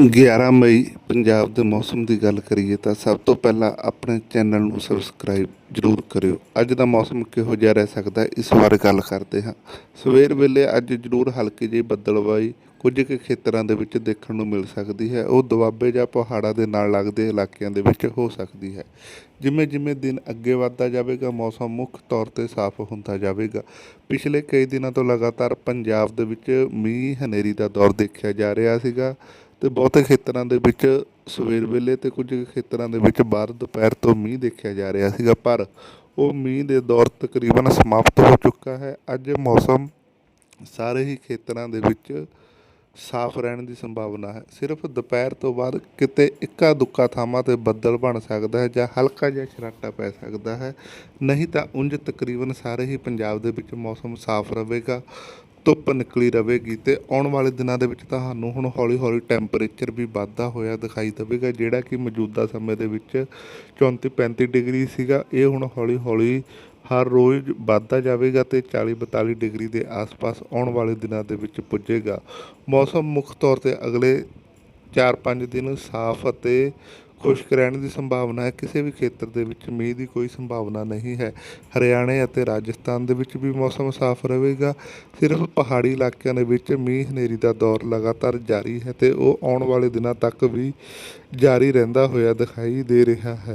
11 ਮਈ ਪੰਜਾਬ ਦੇ ਮੌਸਮ ਦੀ ਗੱਲ ਕਰੀਏ ਤਾਂ ਸਭ ਤੋਂ ਪਹਿਲਾਂ ਆਪਣੇ ਚੈਨਲ ਨੂੰ ਸਬਸਕ੍ਰਾਈਬ ਜ਼ਰੂਰ ਕਰਿਓ। ਅੱਜ ਦਾ ਮੌਸਮ ਕਿਹੋ ਜਿਹਾ ਰਹਿ ਸਕਦਾ ਇਸ ਬਾਰੇ ਗੱਲ ਕਰਦੇ ਹਾਂ। ਸਵੇਰ ਵੇਲੇ ਅੱਜ ਜ਼ਰੂਰ ਹਲਕੀ ਜਿਹੀ ਬੱਦਲਵਾਈ ਕੁਝ ਕੁ ਖੇਤਰਾਂ ਦੇ ਵਿੱਚ ਦੇਖਣ ਨੂੰ ਮਿਲ ਸਕਦੀ ਹੈ। ਉਹ ਦੁਆਬੇ ਜਾਂ ਪਹਾੜਾਂ ਦੇ ਨਾਲ ਲੱਗਦੇ ਇਲਾਕਿਆਂ ਦੇ ਵਿੱਚ ਹੋ ਸਕਦੀ ਹੈ। ਜਿਵੇਂ ਜਿਵੇਂ ਦਿਨ ਅੱਗੇ ਵੱਧਦਾ ਜਾਵੇਗਾ, ਮੌਸਮ ਮੁੱਖ ਤੌਰ ਤੇ ਸਾਫ਼ ਹੁੰਦਾ ਜਾਵੇਗਾ। ਪਿਛਲੇ ਕਈ ਦਿਨਾਂ ਤੋਂ ਲਗਾਤਾਰ ਪੰਜਾਬ ਦੇ ਵਿੱਚ ਮੀਂਹ ਹਨੇਰੀ ਦਾ ਦੌਰ ਦੇਖਿਆ ਜਾ ਰਿਹਾ ਸੀਗਾ। ਤੇ ਬਹੁਤੇ ਖੇਤਰਾਂ ਦੇ ਵਿੱਚ ਸਵੇਰ ਵੇਲੇ ਤੇ ਕੁਝ ਖੇਤਰਾਂ ਦੇ ਵਿੱਚ ਬਾਅਦ ਦੁਪਹਿਰ ਤੋਂ ਮੀਂਹ ਦੇਖਿਆ ਜਾ ਰਿਹਾ ਸੀਗਾ, ਪਰ ਉਹ ਮੀਂਹ ਦੇ ਦੌਰ ਤਕਰੀਬਨ ਸਮਾਪਤ ਹੋ ਚੁੱਕਾ ਹੈ। ਅੱਜ ਮੌਸਮ ਸਾਰੇ ਹੀ ਖੇਤਰਾਂ ਦੇ ਵਿੱਚ ਸਾਫ਼ ਰਹਿਣ ਦੀ ਸੰਭਾਵਨਾ ਹੈ। ਸਿਰਫ ਦੁਪਹਿਰ ਤੋਂ ਬਾਅਦ ਕਿਤੇ ਇੱਕਾ ਦੁੱਕਾ ਥਾਵਾਂ ਤੇ ਬੱਦਲ ਬਣ ਸਕਦਾ ਹੈ ਜਾਂ ਹਲਕਾ ਜਿਹਾ ਛਰਾਟਾ ਪੈ ਸਕਦਾ ਹੈ। ਨਹੀਂ ਤਾਂ ਉਂਝ ਤਕਰੀਬਨ ਸਾਰੇ ਹੀ ਪੰਜਾਬ ਦੇ ਵਿੱਚ ਮੌਸਮ ਸਾਫ਼ ਰਹੇਗਾ, ਧੁੱਪ ਨਿਕਲੀ ਰਹੇਗੀ ਤੇ ਆਉਣ ਵਾਲੇ ਦਿਨਾਂ ਦੇ ਵਿੱਚ ਤੁਹਾਨੂੰ ਹੁਣ ਹੌਲੀ ਹੌਲੀ ਟੈਂਪਰੇਚਰ ਵੀ ਵਾਧਾ ਹੋਇਆ ਦਿਖਾਈ ਦੇਵੇਗਾ, ਜਿਹੜਾ ਕਿ ਮੌਜੂਦਾ ਸਮੇਂ ਦੇ ਵਿੱਚ 34 35 ਡਿਗਰੀ ਸੀਗਾ। ਇਹ ਹੁਣ ਹੌਲੀ ਹੌਲੀ ਹਰ ਰੋਜ਼ ਵੱਧਦਾ ਜਾਵੇਗਾ ਤੇ 40 42 ਡਿਗਰੀ ਦੇ ਆਸ-ਪਾਸ ਆਉਣ ਵਾਲੇ ਦਿਨਾਂ ਦੇ ਵਿੱਚ ਪੁੱਜੇਗਾ। ਮੌਸਮ ਮੁੱਖ ਤੌਰ ਤੇ ਅਗਲੇ 4-5 ਦਿਨ ਸਾਫ਼ ਅਤੇ ਖੁਸ਼ਕ ਰਹਿਣ ਦੀ ਸੰਭਾਵਨਾ ਹੈ। ਕਿਸੇ ਵੀ ਖੇਤਰ ਦੇ ਵਿੱਚ ਮੀਂਹ ਦੀ ਕੋਈ ਸੰਭਾਵਨਾ ਨਹੀਂ ਹੈ। ਹਰਿਆਣੇ ਅਤੇ ਰਾਜਸਥਾਨ ਦੇ ਵਿੱਚ ਵੀ ਮੌਸਮ ਸਾਫ਼ ਰਹੇਗਾ। ਸਿਰਫ ਪਹਾੜੀ ਇਲਾਕਿਆਂ ਦੇ ਵਿੱਚ ਮੀਂਹ ਹਨੇਰੀ ਦਾ ਦੌਰ ਲਗਾਤਾਰ ਜਾਰੀ ਹੈ ਤੇ ਉਹ ਆਉਣ ਵਾਲੇ ਦਿਨਾਂ ਤੱਕ ਵੀ ਜਾਰੀ ਰਹਿੰਦਾ ਹੋਇਆ ਦਿਖਾਈ ਦੇ ਰਿਹਾ ਹੈ।